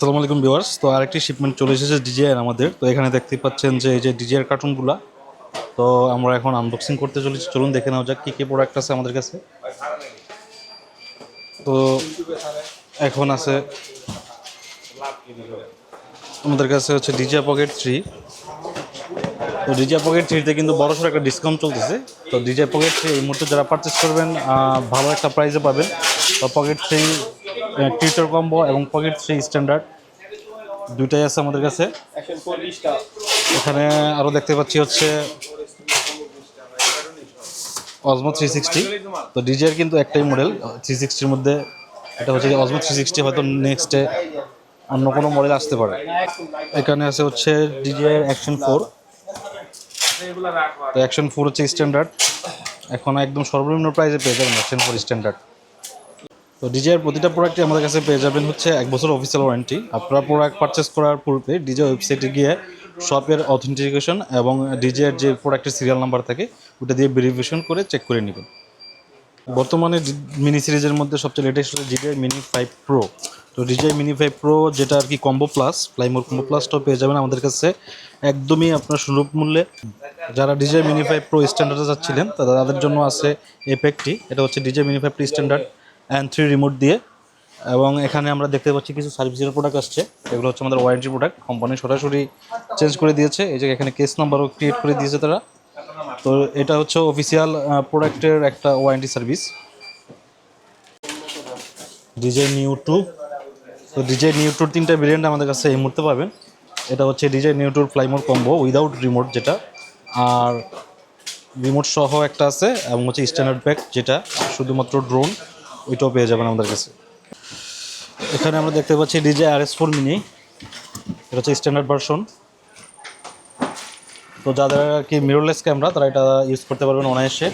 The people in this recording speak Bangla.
আসসালামু আলাইকুম ভিউয়ার্স। তো আরেকটি শিপমেন্ট চলে এসেছে ডিজিআর আমাদের। তো এখানে দেখতে পাচ্ছেন যে এই যে ডিজিআর কার্টুনগুলো তো আমরা এখন আনবক্সিং করতে চলেছি। চলুন দেখে নেওয়া যাক কী কী প্রোডাক্ট আছে আমাদের কাছে। তো এখন আছে আমাদের কাছে হচ্ছে ডিজিআর পকেট থ্রি তো ডিজিআর পকেট থ্রিতে কিন্তু বড়সড় একটা ডিসকাউন্ট চলতেছে। তো ডিজিআর পকেট থ্রি এই মুহূর্তে যারা পারচেস করবেন ভালো একটা প্রাইসে পাবেন। তো পকেট থ্রি টিউটার কম্বো এবং পকেট থ্রি স্ট্যান্ডার্ড। দুইটাই আছে আমাদের কাছে। এখানে আরও দেখতে পাচ্ছি হচ্ছে অজমো থ্রি সিক্সটি তো ডিজিআর কিন্তু একটাই মডেল থ্রি সিক্সটির মধ্যে এটা হচ্ছে অজমো থ্রি সিক্সটি হয়তো নেক্সটে অন্য কোনো মডেল আসতে পারে। এখানে আছে হচ্ছে ডিজিআর অ্যাকশন ফোর তো অ্যাকশন ফোর হচ্ছে স্ট্যান্ডার্ড এখন একদম সর্বনিম্ন প্রাইসে পেয়ে যাবেন অ্যাকশন ফোর স্ট্যান্ডার্ড তো ডিজের প্রতিটা প্রোডাক্টই আমাদের কাছে পেয়ে যাবেন হচ্ছে এক বছর অফিসিয়াল ওয়ারেন্টি আপনারা প্রোডাক্ট পারচেস করার পূর্বে ডিজে ওয়েবসাইটে গিয়ে শপের অথেন্টিকেশন এবং ডিজের যে প্রোডাক্টের সিরিয়াল নাম্বার থাকে, ওটা দিয়ে ভেরিফিকেশন করে চেক করে নেবেন। বর্তমানে মিনি সিরিজের মধ্যে সবচেয়ে লেটেস্ট হচ্ছে ডিজে মিনি ফাইভ প্রো তো ডিজে মিনি ফাইভ প্রো যেটা আর কি combo plus fly more combo প্লাসটাও পেয়ে যাবেন আমাদের কাছে একদমই আপনার সুলভ মূল্যে। যারা ডিজে মিনি ফাইভ প্রো স্ট্যান্ডার্ডে যাচ্ছিলেন, তাদের জন্য আছে এপেকটি এটা হচ্ছে DJ mini five pro standard and three remote দিয়ে, এবং এখানে আমরা দেখতে পাচ্ছি কিছু সার্ভিসের প্রোডাক্ট আসছে। এগুলো হচ্ছে আমাদের ওয়ারেন্টি প্রোডাক্ট কোম্পানি সরাসরি চেঞ্জ করে দিয়েছে। এই যে এখানে কেস নাম্বারও ক্রিয়েট করে দিয়েছে তারা। তো এটা হচ্ছে অফিসিয়াল প্রোডাক্টের একটা warranty service DJ new two তো ডিজে নিউ টুর তিনটা ভেরিয়েন্ট আমাদের কাছে এই মুহূর্তে পাবেন। এটা হচ্ছে ডিজে নিউ টুর fly more combo without remote যেটা। আর রিমোট সহ একটা আছে, এবং হচ্ছে স্ট্যান্ডার্ড প্যাক যেটা, শুধুমাত্র ড্রোন ওইটাও পেয়ে যাবেন আমাদের কাছে। এখানে আমরা দেখতে পাচ্ছি DJ R S four mini. এটা হচ্ছে স্ট্যান্ডার্ড ভার্সন তো যাদের আর কি মিররলেস ক্যামেরা তারা এটা ইউজ করতে পারবেন অনায়াসে।